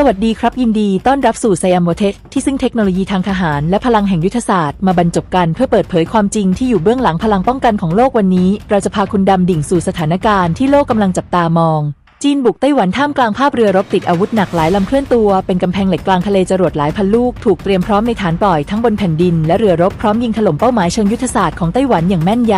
สวัสดีครับยินดีต้อนรับสู่ไซแอมโมเทคที่ซึ่งเทคโนโลยีทางทหารและพลังแห่งยุทธศาสตร์มาบรรจบกันเพื่อเปิดเผยความจริงที่อยู่เบื้องหลังพลังป้องกันของโลกวันนี้ เราจะพาคุณดำดิ่งสู่สถานการณ์ที่โลกกำลังจับตามอง จีนบุกไต้หวันท่ามกลางภาพเรือรบติดอาวุธหนักหลายลำเคลื่อนตัว เป็นกำแพงเหล็กกลางทะเลจรวดหลายพันลูกถูกเตรียมพร้อมในฐานปล่อยทั้งบนแผ่นดินและเรือรบพร้อมยิงถล่มเป้าหมายเชิงยุทธศาสตร์ของไต้หวันอย่างแม่นย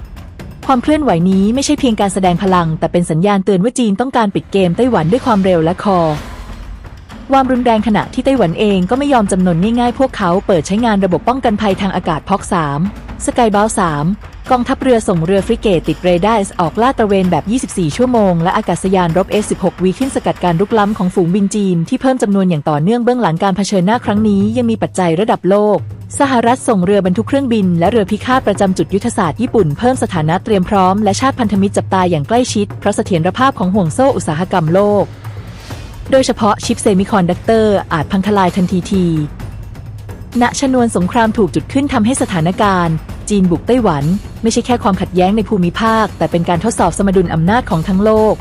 ำความเคลื่อนไหวนี้ไม่ใช่เพียงการแสดงพลัง แต่เป็นสัญญาณเตือนว่าจีนต้องการปิดเกมไต้หวันด้วยความเร็วและคอ ความรุนแรงขณะที่ไต้หวันเองก็ไม่ยอมจำนนง่ายๆ พวกเขาเปิดใช้งานระบบป้องกันภัยทางอากาศพอก3สกายบ l 3กองทัพเรือส่งเรือฟริเกตติดเรดาร์ออกลาดตระเวนแบบ 24 ชั่วโมง และอากาศยานรบ S-16 วีขึ้นสกัดการรุกล้ำของฝูงบินจีนที่เพิ่มจำนวนอย่างต่อเนื่องเบื้องหลังการเผชิญหน้าครั้งนี้ยังมีปัจจัยระดับโลกสหรัฐส่งเรือบรรทุกเครื่องบิน และเรือพิฆาตประจำจุดยุทธศาสตร์ญี่ปุ่นเพิ่มสถานะเตรียมพร้อมและชาติพันธมิตรจับตาอย่างใกล้ชิดเพราะเสถียรภาพของห่วงโซ่อุตสาหกรรมโลก โดยเฉพาะชิปเซมิคอนดักเตอร์อาจพังทลายทันทีที ณ ชนวนสงครามถูกจุดขึ้นทำให้สถานการณ์ จีนบุกไต้หวัน ไม่ใช่แค่ความขัดแย้งในภูมิภาค แต่เป็นการทดสอบสมดุลอำนาจของทั้งโลก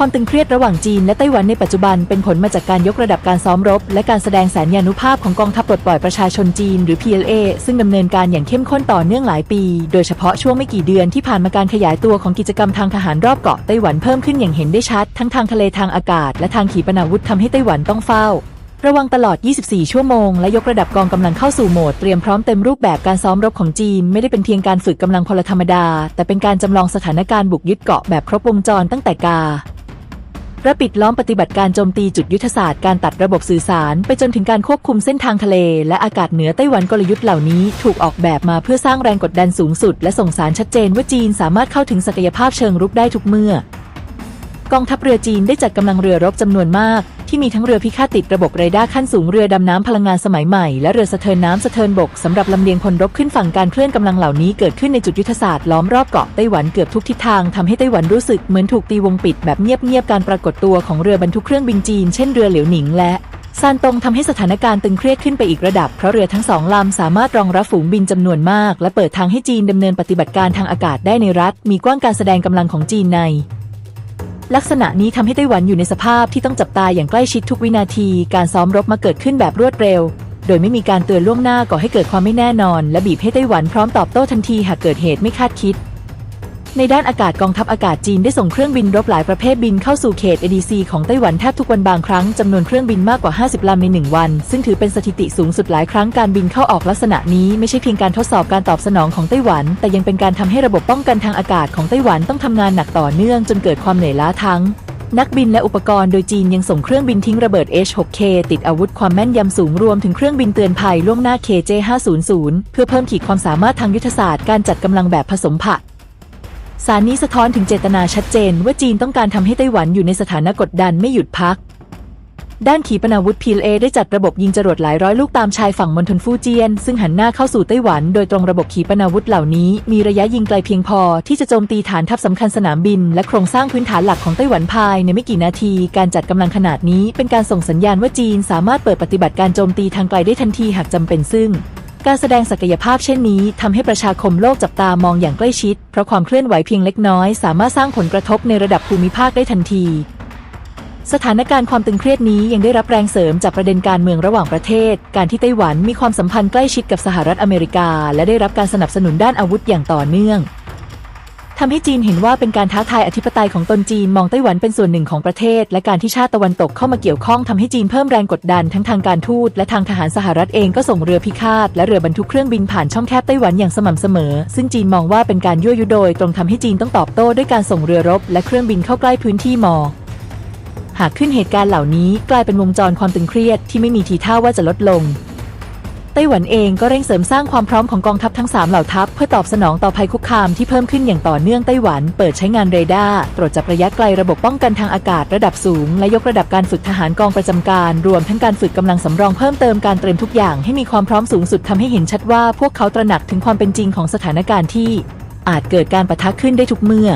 ความตึงเครียดระหว่างจีนและไต้หวันในปัจจุบันเป็นผลมาจากการยกระดับการซ้อมรบ และการแสดงแสนยานุภาพของกองทัพปลดปล่อยประชาชนจีน หรือ PLA ซึ่งดำเนินการอย่างเข้มข้นต่อเนื่องหลายปี โดยเฉพาะช่วงไม่กี่เดือนที่ผ่านมาการขยายตัวของกิจกรรมทางทหารรอบเกาะไต้หวันเพิ่มขึ้นอย่างเห็นได้ชัด ทั้งทางทะเลทางอากาศ และทางขีปนาวุธทำให้ไต้หวันต้องเฝ้าระวังตลอด 24 ชั่วโมง และยกระดับกองกำลังเข้าสู่โหมด เตรียมพร้อมเต็มรูปแบบการซ้อมรบของจีน ไม่ได้เป็นเพียงการฝึกกำลังพลธรรมดา แต่เป็นการจำลองสถานการณ์บุกยึดเกาะแบบครบวงจรตั้งแต่กา ระปิดล้อมปฏิบัติการโจมตีจุดยุทธศาสตร์การตัดระบบสื่อสาร ไปจนถึงการควบคุมเส้นทางทะเล และอากาศเหนือไต้หวันกลยุทธ์เหล่านี้ถูกออกแบบมาเพื่อสร้างแรงกดดันสูงสุด และส่งสารชัดเจนว่าจีนสามารถเข้าถึงศักยภาพเชิงรุกได้ทุกเมื่อกองทัพเรือจีนได้จัดกำลังเรือรบจำนวนมาก ที่มีทั้งเรือพิฆาตติดระบบเรดาร์ขั้นสูงเรือดำน้ำพลังงานสมัยใหม่และเรือสะเทินน้ำสะเทินบกสำหรับลำเลียงพลรบขึ้นฝั่งการเคลื่อนกำลังเหล่านี้เกิดขึ้นในจุดยุทธศาสตร์ล้อมรอบเกาะไต้หวันเกือบทุกทิศทางทำให้ไต้หวันรู้สึกเหมือนถูกตีวงปิดแบบเงียบๆการปรากฏตัวของเรือบรรทุกเครื่องบินจีนเช่นเรือเหลียวหนิงและซานตงทำให้สถานการณ์ตึงเครียดขึ้นไปอีกระดับ เพราะเรือทั้งสองลำสามารถรองรับฝูงบินจำนวนมาก และเปิดทางให้จีนดำเนินปฏิบัติการทางอากาศได้ในรัฐ มีกว้างการแสดงกำลังของจีนใน ลักษณะนี้ทำให้ไต้หวันอยู่ในสภาพที่ต้องจับตาอย่างใกล้ชิดทุกวินาที การซ้อมรบมาเกิดขึ้นแบบรวดเร็ว โดยไม่มีการเตือนล่วงหน้าก่อให้เกิดความไม่แน่นอน และบีบให้ไต้หวันพร้อมตอบโต้ทันทีหากเกิดเหตุไม่คาดคิด ในด้านอากาศกองทัพอากาศจีนได้ส่งเครื่องบินรบหลายประเภทบินเข้าสู่เขต ADC ของไต้หวันแทบทุกวันบางครั้งจำนวนเครื่องบินมากกว่า 50 ลำใน 1 วัน ซึ่งถือเป็นสถิติสูงสุดหลายครั้งการบินเข้าออกลักษณะนี้ไม่ใช่เพียงการทดสอบการตอบสนองของไต้หวัน แต่ยังเป็นการทำให้ระบบป้องกันทางอากาศของไต้หวันต้องทำงานหนักต่อเนื่องจนเกิดความเหนื่อยล้าทั้งนักบินและอุปกรณ์โดยจีนยังส่งเครื่องบินทิ้งระเบิด H6K ติดอาวุธความแม่นยำสูงรวมถึงเครื่องบินเตือนภัยล่วงหน้า KJ500 เพื่อเพิ่มขีดความสามารถทางยุทธศาสตร์การจัดกำลังแบบผสมผะ สารนี้สะท้อนถึงเจตนาชัดเจน ว่าจีนต้องการทำให้ไต้หวันอยู่ในสถานะกดดันไม่หยุดพัก ด้านขีปนาวุธ PLA ได้จัดระบบยิงจรวดหลายร้อยลูกตามชายฝั่งมณฑลฟูเจียน ซึ่งหันหน้าเข้าสู่ไต้หวันโดยตรงระบบขีปนาวุธเหล่านี้ มีระยะยิงไกลเพียงพอ ที่จะโจมตีฐานทัพสำคัญสนามบิน และโครงสร้างพื้นฐานหลักของไต้หวันภายในไม่กี่นาที การจัดกำลังขนาดนี้ เป็นการส่งสัญญาณว่าจีนสามารถเปิดปฏิบัติการโจมตีทางไกลได้ทันทีหากจำเป็นซึ่ง การแสดงศักยภาพเช่นนี้ทำให้ประชาคมโลกจับตามองอย่างใกล้ชิด เพราะความเคลื่อนไหวเพียงเล็กน้อย สามารถสร้างผลกระทบในระดับภูมิภาคได้ทันที สถานการณ์ความตึงเครียดนี้ยังได้รับแรงเสริมจากประเด็นการเมืองระหว่างประเทศ การที่ไต้หวันมีความสัมพันธ์ใกล้ชิดกับสหรัฐอเมริกา และได้รับการสนับสนุนด้านอาวุธอย่างต่อเนื่อง ทำให้จีนเห็นว่าเป็นการท้าทายอธิปไตยของตนจีนมองไต้หวันเป็นส่วนหนึ่งของประเทศ และการที่ชาติตะวันตกเข้ามาเกี่ยวข้องทำให้จีนเพิ่มแรงกดดันทั้งทางการทูตและทางทหารสหรัฐเองก็ส่งเรือพิฆาตและเรือบรรทุกเครื่องบินผ่านช่องแคบไต้หวันอย่างสม่ำเสมอ ซึ่งจีนมองว่าเป็นการยั่วยุโดย ตรงทำให้จีนต้องตอบโต้ด้วยการส่งเรือรบ และเครื่องบินเข้าใกล้พื้นที่มอหากขึ้นเหตุการณ์เหล่านี้กลายเป็นวงจรความตึงเครียดที่ไม่มีทีท่าว่าจะลดลง ต้หวันเองก็เร่งเสริมสร้างความพร้อมของกองทัพทั้ง 3 เหล่าทัพ เพื่อตอบสนองต่อภัยคุกคามที่เพิ่มขึ้นอย่างต่อเนื่องไต้หวัน เปิดใช้งานเรดาร์ตรวจจับระยะไกลระบบป้องกันทางอากาศระดับสูง และยกระดับการฝึกทหารกองประจำการ รวมทั้งการฝึกกำลังสำรองเพิ่มเติมการเตรียมทุกอย่างให้มีความพร้อมสูงสุดทำให้เห็นชัดว่าพวกเขาตระหนักถึงความเป็นจริงของสถานการณ์ที่ อาจเกิดการปะทะขึ้นได้ทุกเมื่อ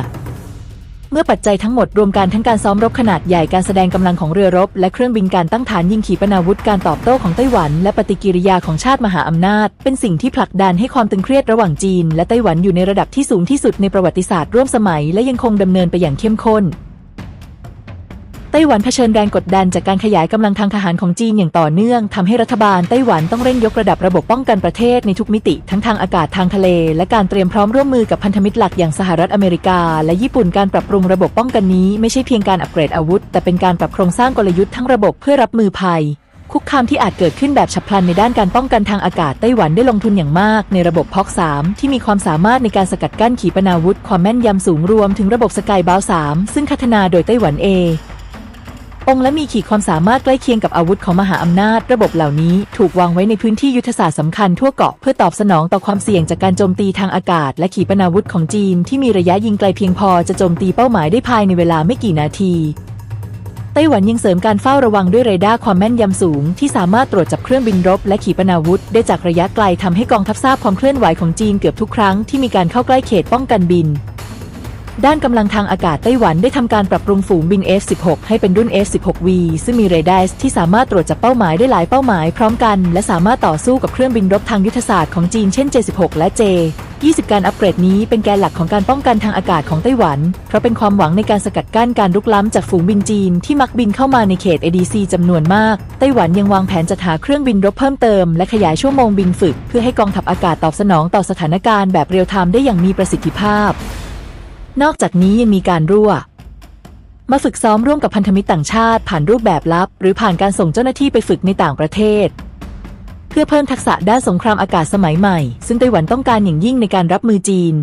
เมื่อปัจจัยทั้งหมดรวมกันทั้งการซ้อมรบขนาดใหญ่การแสดงกำลังของเรือรบ และเครื่องบินการตั้งฐานยิงขีปนาวุธการตอบโต้ของไต้หวัน และปฏิกิริยาของชาติมหาอำนาจ เป็นสิ่งที่ผลักดันให้ความตึงเครียดระหว่างจีน และไต้หวันอยู่ในระดับที่สูงที่สุดในประวัติศาสตร์ร่วมสมัย และยังคงดำเนินไปอย่างเข้มข้น ไต้หวันเผชิญแรงกดดันจากการขยายกำลังทางทหารของจีนอย่างต่อเนื่องทำให้รัฐบาลไต้หวันต้องเร่งยกระดับระบบป้องกันประเทศในทุกมิติทั้งทางอากาศทางทะเล และการเตรียมพร้อมร่วมมือกับพันธมิตรหลักอย่างสหรัฐอเมริกา และญี่ปุ่นการปรับปรุงระบบป้องกันนี้ไม่ใช่เพียงการอัปเกรดอาวุธ แต่เป็นการปรับโครงสร้างกลยุทธ์ทั้งระบบเพื่อรับมือภัยคุกคามที่อาจเกิดขึ้นแบบฉับพลันในด้านการป้องกันทางอากาศไต้หวันได้ลงทุนอย่างมาก ในระบบพอก3ที่มีความสามารถในการสกัดกั้นขีปนาวุธ ความแม่นยำสูงรวมถึงระบบสกายบาล3ซึ่งพัฒนาโดยไต้หวันเอง องค์และมีขีดความสามารถใกล้เคียงกับอาวุธของมหาอำนาจ ระบบเหล่านี้ถูกวางไว้ในพื้นที่ยุทธศาสตร์สำคัญทั่วเกาะเพื่อตอบสนองต่อความเสี่ยงจากการโจมตีทางอากาศ และขีปนาวุธของจีนที่มีระยะยิงไกลเพียงพอจะโจมตีเป้าหมายได้ภายในเวลาไม่กี่นาทีไต้หวันยังเสริมการเฝ้าระวังด้วยเรดาร์ความแม่นยำสูง ที่สามารถตรวจจับเครื่องบินรบ และขีปนาวุธ ได้จากระยะไกลทำให้กองทัพทราบความเคลื่อนไหวของจีนเกือบทุกครั้งที่มีการเข้าใกล้เขตป้องกันบิน ด้านกำลังทางอากาศไต้หวันได้ทำการปรับปรุงฝูงบิน F-16 ให้เป็นรุ่น F-16V ซึ่งมีเรดาร์ที่สามารถตรวจจับเป้าหมายได้หลายเป้าหมายพร้อมกัน และสามารถต่อสู้กับเครื่องบินรบทางยุทธศาสตร์ของจีนเช่น J-16 และ J 20 การอัปเกรดนี้เป็นแกนหลักของการป้องกันทางอากาศของไต้หวัน เพราะเป็นความหวังในการสกัดกั้นการลุกล้ำจากฝูงบินจีนที่มักบินเข้ามาในเขต ADC จำนวนมาก ไต้หวันยังวางแผนจัดหาเครื่องบินรบเพิ่มเติมและขยายชั่วโมงบินฝึก เพื่อให้กองทัพอากาศตอบสนองต่อสถานการณ์แบบเรียลไทม์ได้อย่างมีประสิทธิภาพ นอกจากนี้ยังมีการรั่ว มาฝึกซ้อมร่วมกับพันธมิตรต่างชาติผ่านรูปแบบลับ หรือผ่านการส่งเจ้าหน้าที่ไปฝึกในต่างประเทศ เพื่อเพิ่มทักษะด้านสงครามอากาศสมัยใหม่ ซึ่งไต้หวันต้องการอย่างยิ่งในการรับมือจีน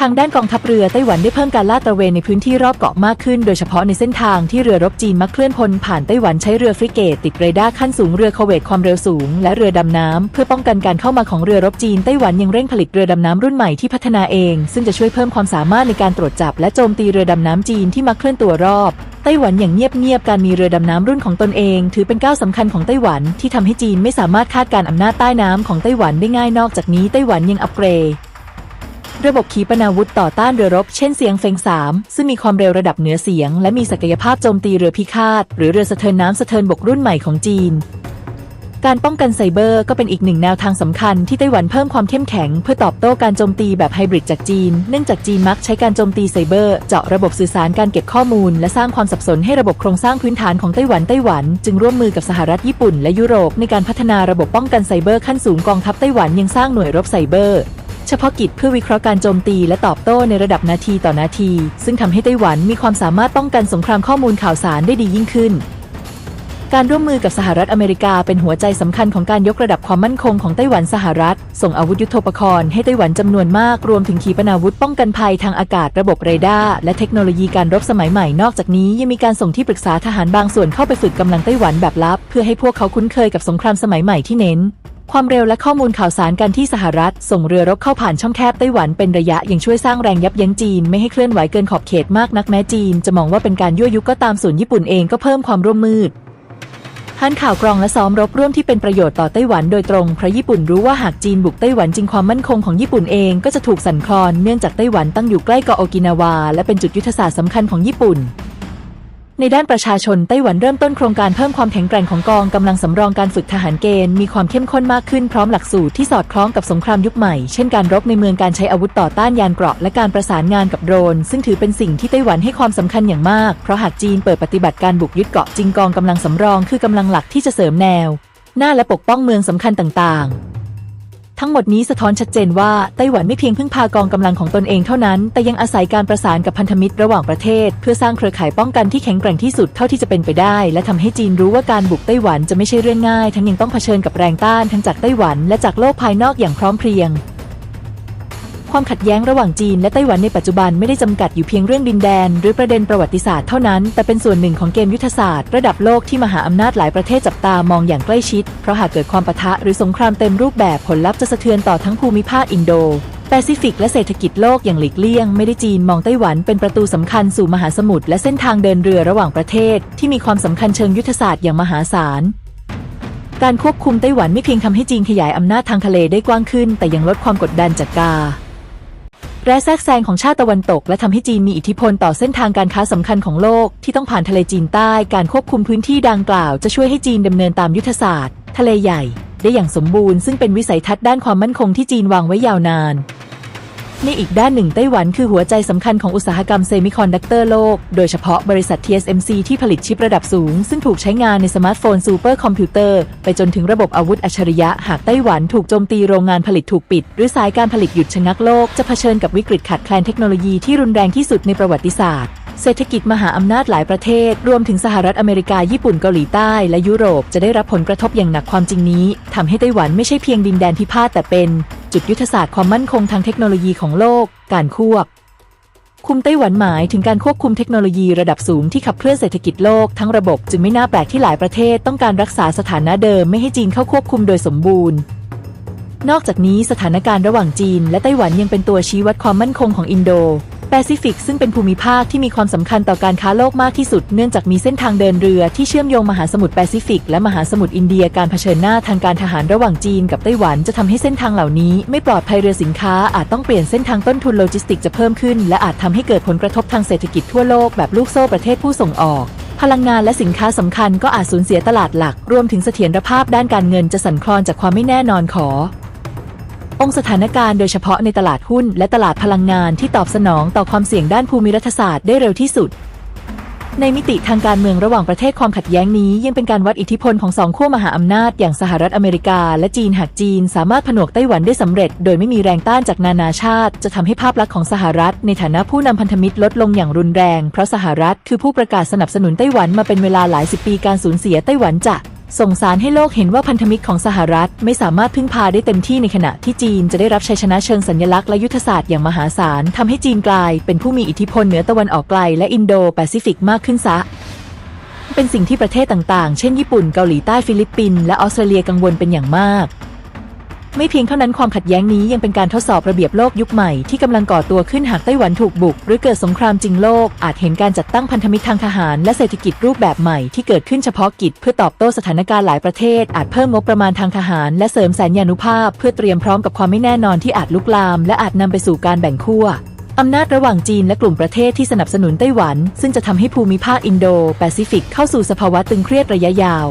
ทางด้านกองทัพเรือไต้หวันได้เพิ่มการลาดตระเวนในพื้นที่รอบเกาะมากขึ้น โดยเฉพาะในเส้นทางที่เรือรบจีนมักเคลื่อนพลผ่านไต้หวันใช้เรือฟริเกตติดเรดาร์ขั้นสูงเรือคเวตความเร็วสูง และเรือดำน้ำเพื่อป้องกันการเข้ามาของเรือรบจีนไต้หวันยังเร่งผลิตเรือดำน้ำรุ่นใหม่ที่พัฒนาเอง ซึ่งจะช่วยเพิ่มความสามารถในการตรวจจับ และโจมตีเรือดำน้ำจีนที่มักเคลื่อนตัวรอบไต้หวันอย่างเงียบๆ การมีเรือดำน้ำรุ่นของตนเอง ถือเป็นก้าวสำคัญของไต้หวันที่ทำให้จีนไม่สามารถคาดการอำนาจใต้น้ำของไต้หวันได้ง่ายนอกจากนี้ไต้หวันยังอัปเกรด ระบบขีปนาวุธต่อต้านเรือรบเช่นเสียงเฟง3ซึ่งมีความเร็วระดับเหนือเสียง และมีศักยภาพโจมตีเรือพิฆาต หรือเรือสะเทินน้ำสะเทินบกรุ่นใหม่ของจีน การป้องกันไซเบอร์ก็เป็นอีกหนึ่งแนวทางสำคัญที่ไต้หวันเพิ่มความเข้มแข็งเพื่อตอบโต้การโจมตีแบบไฮบริดจากจีน เนื่องจากจีนมักใช้การโจมตีไซเบอร์เจาะระบบสื่อสารการเก็บข้อมูล และสร้างความสับสนให้ระบบโครงสร้างพื้นฐานของไต้หวันไต้หวัน จึงร่วมมือกับสหรัฐญี่ปุ่นและยุโรปในการพัฒนาระบบป้องกันไซเบอร์ขั้นสูงกองทัพไต้หวันยังสร้างหน่วยรบไซเบอร์ เฉพาะกิจเพื่อวิเคราะห์การโจมตีและตอบโต้ในระดับนาทีต่อนาที ซึ่งทำให้ไต้หวันมีความสามารถป้องกันสงครามข้อมูลข่าวสารได้ดียิ่งขึ้น การร่วมมือกับสหรัฐอเมริกาเป็นหัวใจสำคัญของการยกระดับความมั่นคงของไต้หวันสหรัฐ ส่งอาวุธยุโทโธปกรณ์ให้ไต้หวันจำนวนมากรวมถึงขีปนาวุธป้องกันภัยทางอากาศระบบเรดาร์และเทคโนโลยีการรบสมัยใหม่นอกจากนี้ยังมีการส่งที่ปรึกษาทหารบางส่วนเข้าไปฝึกกำลังไต้หวันแบบลับ เพื่อให้พวกเขาคุ้นเคยกับสงครามสมัยใหม่ที่เน้น ความเร็วและข้อมูลข่าวสารกันที่สหรัฐ ส่งเรือรบเข้าผ่านช่องแคบไต้หวันเป็นระยะยังช่วยสร้างแรงยับยั้งจีน ไม่ให้เคลื่อนไหวเกินขอบเขตมากนักแม้จีน จะมองว่าเป็นการยั่วยุก็ตามส่วนญี่ปุ่นเองก็เพิ่มความร่วมมืดฮันข่าวกรองและซ้อมรบร่วมที่เป็นประโยชน์ต่อไต้หวันโดยตรงเพราะญี่ปุ่นรู้ว่าหากจีนบุกไต้หวันจริงความมั่นคงของญี่ปุ่นเองก็จะถูกสั่นคลอนเนื่องจากไต้หวันตั้งอยู่ใกล้เกาะโอกินาวาและเป็นจุดยุทธศาสตร์สำคัญของญี่ปุ่น ในด้านประชาชนไต้หวันเริ่มต้นโครงการเพิ่มความแข็งแกร่งของกองกำลังสำรองการฝึกทหารเกณฑ์มีความเข้มข้นมากขึ้นพร้อมหลักสูตรที่สอดคล้องกับสงครามยุคใหม่ เช่นการรบในเมืองการใช้อาวุธต่อต้านยานเกราะและการประสานงานกับโดรน ซึ่งถือเป็นสิ่งที่ไต้หวันให้ความสำคัญอย่างมาก เพราะหากจีนเปิดปฏิบัติการบุกยึดเกาะจริงกองกำลังสำรองคือกำลังหลักที่จะเสริมแนว หน้าและปกป้องเมืองสำคัญต่างๆ ทั้งหมดนี้สะท้อนชัดเจนว่าไต้หวันไม่เพียงพึ่งพากองกำลังของตนเองเท่านั้น แต่ยังอาศัยการประสานกับพันธมิตรระหว่างประเทศ เพื่อสร้างเครือข่ายป้องกันที่แข็งแกร่งที่สุดเท่าที่จะเป็นไปได้ และทำให้จีนรู้ว่าการบุกไต้หวันจะไม่ใช่เรื่องง่าย ทั้งยังต้องเผชิญกับแรงต้านทั้งจากไต้หวันและจากโลกภายนอกอย่างพร้อมเพรียง ความขัดแย้งระหว่างจีนและไต้หวันในปัจจุบันไม่ได้จำกัดอยู่เพียงเรื่องดินแดน หรือประเด็นประวัติศาสตร์เท่านั้น แต่เป็นส่วนหนึ่งของเกมยุทธศาสตร์ระดับโลกที่มหาอำนาจหลายประเทศจับตามองอย่างใกล้ชิด เพราะหากเกิดความปะทะหรือสงครามเต็มรูปแบบผลลัพธ์จะสะเทือนต่อทั้งภูมิภาคอินโดแปซิฟิกและเศรษฐกิจโลกอย่างหลีกเลี่ยง ไม่ได้จีนมองไต้หวันเป็นประตูสำคัญสู่มหาสมุทรและเส้นทางเดินเรือระหว่างประเทศ ที่มีความสำคัญเชิงยุทธศาสตร์อย่างมหาศาลการควบคุมไต้หวันไม่เพียงทำให้จีนขยายอำนาจทางทะเลได้กว้างขึ้น แต่ยังลดความกดดันจากกา และแทรกแซงของชาติตะวันตก และทำให้จีนมีอิทธิพลต่อเส้นทางการค้าสำคัญของโลก ที่ต้องผ่านทะเลจีนใต้การควบคุมพื้นที่ดังกล่าวจะช่วยให้จีนดำเนินตามยุทธศาสตร์ ทะเลใหญ่ ได้อย่างสมบูรณ์ซึ่งเป็นวิสัยทัศน์ด้านความมั่นคงที่จีนวางไว้ยาวนาน ในอีกด้านหนึ่งไต้หวันคือหัวใจสำคัญของอุตสาหกรรมเซมิคอนดักเตอร์โลก โดยเฉพาะบริษัท TSMC ที่ผลิตชิประดับสูง ซึ่งถูกใช้งานในสมาร์ทโฟนซูเปอร์คอมพิวเตอร์ ไปจนถึงระบบอาวุธอัจฉริยะ หากไต้หวันถูกโจมตีโรงงานผลิตถูกปิด หรือสายการผลิตหยุดชะงักโลก จะเผชิญกับวิกฤตขาดแคลนเทคโนโลยีที่รุนแรงที่สุดในประวัติศาสตร์เศรษฐกิจมหาอำนาจหลายประเทศ รวมถึงสหรัฐอเมริกา ญี่ปุ่น เกาหลีใต้ และยุโรปจะได้รับผลกระทบอย่างหนักความจริงนี้ทำให้ไต้หวันไม่ใช่เพียงดินแดนพิพาทแต่เป็น จุดยุทธศาสตร์ความมั่นคงทางเทคโนโลยีของโลก การควบคุมไต้หวันหมายถึงการควบคุมเทคโนโลยีระดับสูงที่ขับเคลื่อนเศรษฐกิจโลกทั้งระบบจึงไม่น่าแปลกที่หลายประเทศต้องการรักษาสถานะเดิมไม่ให้จีนเข้าควบคุมโดยสมบูรณ์ นอกจากนี้สถานการณ์ระหว่างจีนและไต้หวันยังเป็นตัวชี้วัดความมั่นคงของอินโด แปซิฟิกซึ่งเป็นภูมิภาคที่มีความสำคัญต่อการค้าโลกมากที่สุด เนื่องจากมีเส้นทางเดินเรือที่เชื่อมโยงมหาสมุทรแปซิฟิกและมหาสมุทรอินเดียการเผชิญหน้าทางการทหารระหว่างจีนกับไต้หวันจะทำให้เส้นทางเหล่านี้ ไม่ปลอดภัยเรือสินค้าอาจต้องเปลี่ยนเส้นทางต้นทุนโลจิสติกจะเพิ่มขึ้น และอาจทำให้เกิดผลกระทบทางเศรษฐกิจทั่วโลกแบบลูกโซ่ประเทศผู้ส่งออกพลังงานและสินค้าสำคัญก็อาจสูญเสียตลาดหลัก รวมถึงเสถียรภาพด้านการเงินจะสั่นคลอนจากความไม่แน่นอนขอ องค์สถานการณ์โดยเฉพาะในตลาดหุ้นและตลาดพลังงานที่ตอบสนองต่อความเสี่ยงด้านภูมิรัฐศาสตร์ได้เร็วที่สุด ในมิติทางการเมืองระหว่างประเทศความขัดแย้งนี้ ยังเป็นการวัดอิทธิพลของสองขั้วมหาอำนาจอย่างสหรัฐอเมริกา และจีนหากจีน สามารถผนวกไต้หวันได้สำเร็จ โดยไม่มีแรงต้านจากนานาชาติ จะทำให้ภาพลักษณ์ของสหรัฐ ในฐานะผู้นำพันธมิตรลดลงอย่างรุนแรง เพราะสหรัฐ คือผู้ประกาศสนับสนุนไต้หวันมาเป็นเวลาหลายสิบปีการสูญเสียไต้หวันจะ ส่งสารให้โลกเห็นว่าพันธมิตรของสหรัฐ ไม่สามารถพึ่งพาได้เต็มที่ในขณะที่จีนจะได้รับชัยชนะเชิงสัญลักษณ์และยุทธศาสตร์อย่างมหาศาลทำให้จีนกลาย เป็นผู้มีอิทธิพลเหนือตะวันออกไกลและอินโดแปซิฟิกมากขึ้นซะ เป็นสิ่งที่ประเทศต่างๆ เช่นญี่ปุ่นเกาหลีใต้ฟิลิปปินส์และออสเตรเลียกังวลเป็นอย่างมาก ไม่เพียงเท่านั้นความขัดแย้งนี้ยังเป็นการทดสอบระเบียบโลกยุคใหม่ที่กำลังก่อตัวขึ้นหากไต้หวันถูกบุก หรือเกิดสงครามจริงโลก อาจเห็นการจัดตั้งพันธมิตรทางทหารและเศรษฐกิจรูปแบบใหม่ที่เกิดขึ้นเฉพาะกิจเพื่อตอบโต้สถานการณ์หลายประเทศ อาจเพิ่มงบประมาณทางทหาร และเสริมแสนยานุภาพ เพื่อเตรียมพร้อมกับความไม่แน่นอนที่อาจลุกลาม และอาจนำไปสู่การแบ่งขั้วอำนาจระหว่างจีนและกลุ่มประเทศที่สนับสนุนไต้หวัน ซึ่งจะทำให้ภูมิภาคอินโดแปซิฟิกเข้าสู่สภาวะตึงเครียดระยะยาว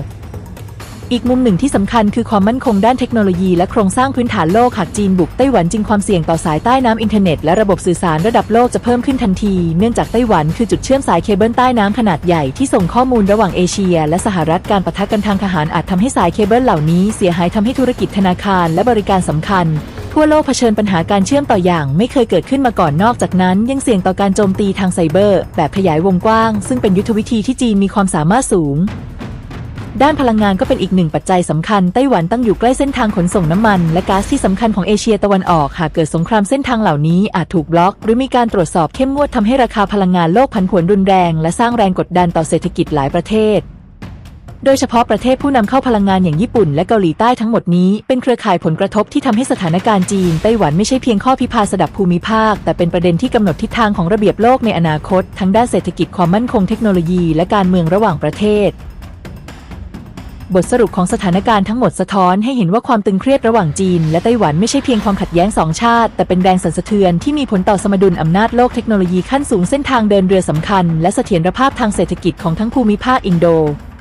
อีกมุมหนึ่งที่สำคัญคือความมั่นคงด้านเทคโนโลยีและโครงสร้างพื้นฐานโลกหากจีนบุกไต้หวันจริงความเสี่ยงต่อสายใต้น้ำอินเทอร์เน็ตและระบบสื่อสารระดับโลกจะเพิ่มขึ้นทันที เนื่องจากไต้หวันคือจุดเชื่อมสายเคเบิลใต้น้ำขนาดใหญ่ที่ส่งข้อมูลระหว่างเอเชีย และสหรัฐการปะทะกันทางทหารอาจทำให้สายเคเบิลเหล่านี้เสียหายทำให้ธุรกิจธนาคารและบริการสำคัญทั่วโลกเผชิญปัญหาการเชื่อมต่ออย่างไม่เคยเกิดขึ้นมาก่อนนอกจากนั้น ยังเสี่ยงต่อการโจมตีทางไซเบอร์ แบบขยายวงกว้าง ซึ่งเป็นยุทธวิธีที่จีนมีความสามารถสูง ด้านพลังงานก็เป็นอีกหนึ่งปัจจัยสำคัญ ไต้หวันตั้งอยู่ใกล้เส้นทางขนส่งน้ำมัน และก๊าซที่สำคัญของเอเชียตะวันออก หากเกิดสงครามเส้นทางเหล่านี้อาจถูกบล็อก หรือมีการตรวจสอบเข้มงวดทำให้ราคาพลังงานโลกผันผวนรุนแรง และสร้างแรงกดดันต่อเศรษฐกิจหลายประเทศ โดยเฉพาะประเทศผู้นำเข้าพลังงานอย่างญี่ปุ่น และเกาหลีใต้ทั้งหมดนี้ เป็นเครือข่ายผลกระทบที่ทำให้สถานการณ์จีนไต้หวันไม่ใช่เพียงข้อพิพาทระดับภูมิภาค แต่เป็นประเด็นที่กำหนดทิศทางของระเบียบโลกในอนาคต ทั้งด้านเศรษฐกิจความมั่นคงเทคโนโลยี และการเมืองระหว่างประเทศ บทสรุปของสถานการณ์ทั้งหมดสะท้อนให้เห็นว่าความตึงเครียดระหว่างจีน และไต้หวันไม่ใช่เพียงความขัดแย้งสองชาติ แต่เป็นแรงสั่นสะเทือนที่มีผลต่อสมดุลอำนาจโลกเทคโนโลยีขั้นสูงเส้นทางเดินเรือสำคัญ และเสถียรภาพทางเศรษฐกิจของทั้งภูมิภาคอินโด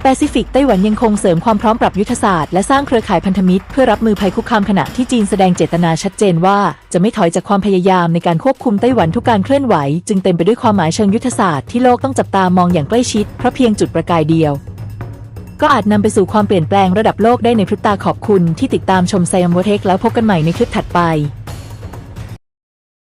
แปซิฟิกไต้หวันยังคงเสริมความพร้อมปรับยุทธศาสตร์และสร้างเครือข่ายพันธมิตรเพื่อรับมือภัยคุกคามขณะที่จีนแสดงเจตนาชัดเจนว่า จะไม่ถอยจากความพยายามในการควบคุมไต้หวันทุกการเคลื่อนไหว จึงเต็มไปด้วยความหมายเชิงยุทธศาสตร์ที่โลกต้องจับตามองอย่างใกล้ชิดเพราะเพียงจุดประกายเดียว ก็อาจนำไปสู่ความเปลี่ยนแปลงระดับโลกได้ในพริบตาขอบคุณที่ติดตามชมไซมโวเทคแล้วพบกันใหม่ในคลิปถัดไป